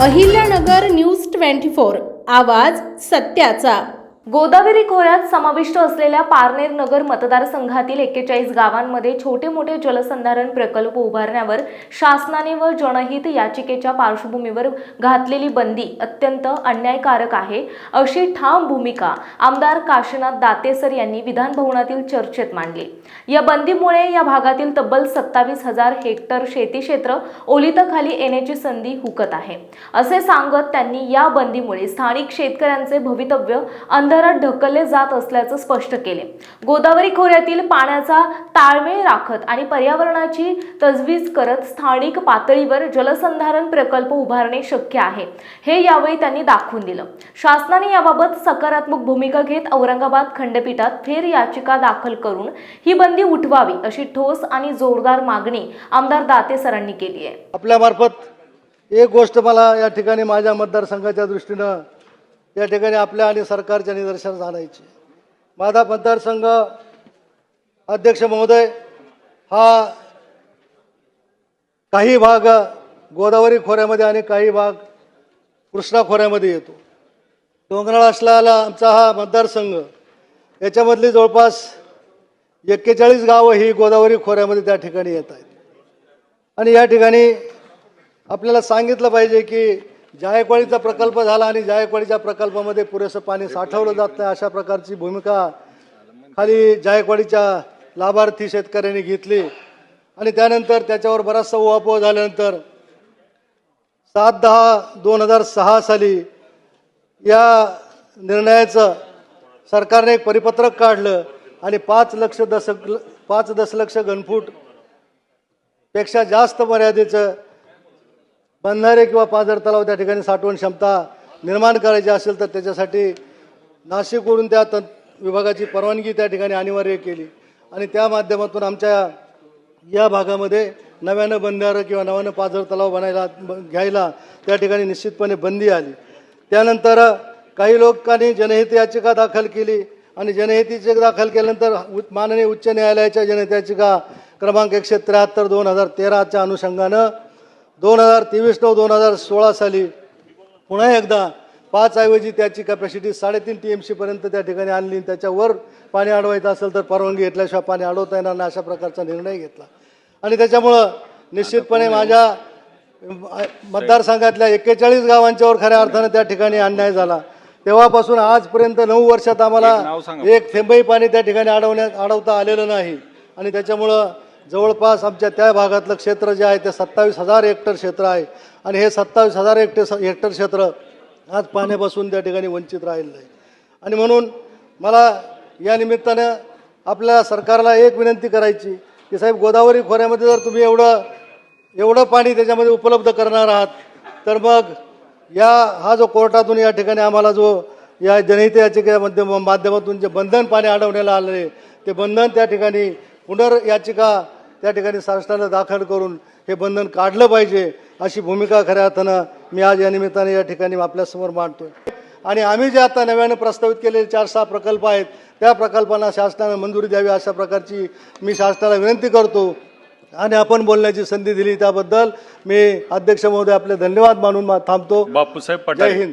Ahilyanagar news twenty four. आवाज सत्याचा. गोदावरी खोऱ्यात समाविष्ट असलेल्या पारनेर नगर मतदारसंघातील एक्केचाळीस गावांमध्ये छोटे मोठे जलसंधारण प्रकल्प उभारण्यावर शासनाने व जनहित याचिकेच्या पार्श्वभूमीवर घातलेली बंदी अत्यंत अन्यायकारक आहे. अशी ठाम भूमिका आमदार काशीनाथ दातेसर यांनी विधान भवनातील चर्चेत मांडली. या बंदीमुळे या भागातील तब्बल सत्तावीस हजार हेक्टर शेती क्षेत्र ओलिताखाली येण्याची संधी हुकत आहे. असे सांगत त्यांनी या बंदीमुळे स्थानिक शेतकऱ्यांचे भवितव्य अंध अंधारात ढकलले जात असल्याचं स्पष्ट केले. गोदावरी खोऱ्यातील पाण्याचा ताळमेळ राखत आणि पर्यावरणाची तजवीज करत स्थानिक पातळीवर जलसंधारण प्रकल्प उभारणे शक्य आहे. हे यावेळी त्यांनी दाखवून दिलं. शासनाने याबाबत सकारात्मक भूमिका घेत औरंगाबाद खंडपीठात फेर याचिका दाखल करून ही बंदी उठवावी अशी ठोस आणि जोरदार मागणी आमदार दाते सरांनी केली आहे. आपल्यामार्फत एक गोष्ट मला या ठिकाणी माझ्या मतदारसंघाच्या दृष्टीनं या ठिकाणी आपल्या आणि सरकारच्या निदर्शनास आणायची माझा मतदारसंघ अध्यक्ष महोदय हा काही भाग गोदावरी खोऱ्यामध्ये आणि काही भाग कृष्णा खोऱ्यामध्ये येतो. डोंगराळ असलेला आमचा हा मतदारसंघ याच्यामधली जवळपास एक्केचाळीस गावं ही गोदावरी खोऱ्यामध्ये त्या ठिकाणी येत आहेत. आणि या ठिकाणी आपल्याला सांगितलं पाहिजे की जायकवाडीचा प्रकल्प झाला आणि जायकवाडीच्या प्रकल्पामध्ये पुरेसं पाणी साठवलं जात नाही. अशा प्रकारची भूमिका खाली जायकवाडीच्या लाभार्थी शेतकऱ्यांनी घेतली. आणि त्यानंतर त्याच्यावर बराचसा उहापोह झाल्यानंतर सात दहा दोन हजार सहा साली या निर्णयाचं सरकारने एक परिपत्रक काढलं आणि पाच लक्ष दस पाच दशलक्ष घनफूटपेक्षा जास्त मर्यादेचं बंधारे किंवा पाझर तलाव त्या ठिकाणी साठवण क्षमता निर्माण करायची असेल तर त्याच्यासाठी नाशिकवरून त्या तंत विभागाची परवानगी त्या ठिकाणी अनिवार्य केली. आणि त्या माध्यमातून आमच्या या भागामध्ये नव्यानं बंधारं किंवा नव्यानं पाझर तलाव बनायला घ्यायला त्या ठिकाणी निश्चितपणे बंदी आली. त्यानंतर काही लोकांनी जनहित याचिका दाखल केली आणि जनहित याचिका दाखल केल्यानंतर उ- माननीय उच्च न्यायालयाच्या जनहित याचिका क्रमांक एकशे त्र्याहत्तर दोन हजार तेराच्या अनुषंगानं दोन हजार तेवीस नऊ दोन हजार सोळा साली पुन्हा एकदा पाच ऐवजी त्याची कॅपॅसिटी साडेतीन टी एम सीपर्यंत त्या ठिकाणी आणली आणि त्याच्यावर पाणी अडवायचं असेल तर परवानगी घेतल्याशिवाय पाणी अडवता येणार नाही अशा प्रकारचा निर्णय घेतला. आणि त्याच्यामुळं निश्चितपणे माझ्या मतदारसंघातल्या एक्केचाळीस गावांच्यावर खऱ्या अर्थानं त्या ठिकाणी अन्याय झाला. तेव्हापासून आजपर्यंत नऊ वर्षात आम्हाला एक थेंबही पाणी त्या ठिकाणी अडवण्यात अडवता आलेलं नाही. आणि त्याच्यामुळं जवळपास आमच्या त्या भागातलं क्षेत्र जे आहे ते सत्तावीस हजार हेक्टर क्षेत्र आहे. आणि हे सत्तावीस हजार हेक्टर हेक्टर क्षेत्र आज पाण्यापासून त्या ठिकाणी वंचित राहिलेलं आहे. आणि म्हणून मला या निमित्तानं आपल्या सरकारला एक विनंती करायची की साहेब गोदावरी खोऱ्यामध्ये जर तुम्ही एवढं एवढं पाणी त्याच्यामध्ये उपलब्ध करणार आहात तर मग या हा जो कोर्टातून या ठिकाणी आम्हाला जो या जनहित याचिकेच्या माध्यम माध्यमातून जे बंधन पाणी अडवण्याला आले ते बंधन त्या ठिकाणी पुनर याचिका त्या ठिकाणी शासनानं दाखल करून हे बंधन काढलं पाहिजे अशी भूमिका खऱ्या अर्थानं मी आज या निमित्ताने या ठिकाणी आपल्यासमोर मांडतोय. आणि आम्ही जे आता नव्यानं प्रस्तावित केलेले चार सहा प्रकल्प आहेत त्या प्रकल्पांना शासनानं मंजुरी द्यावी अशा प्रकारची मी शासनाला विनंती करतो. आणि आपण बोलण्याची संधी दिली त्याबद्दल मी अध्यक्ष महोदय आपले धन्यवाद मानून थांबतो. बापूसाहेब जय पठारे. हिंद.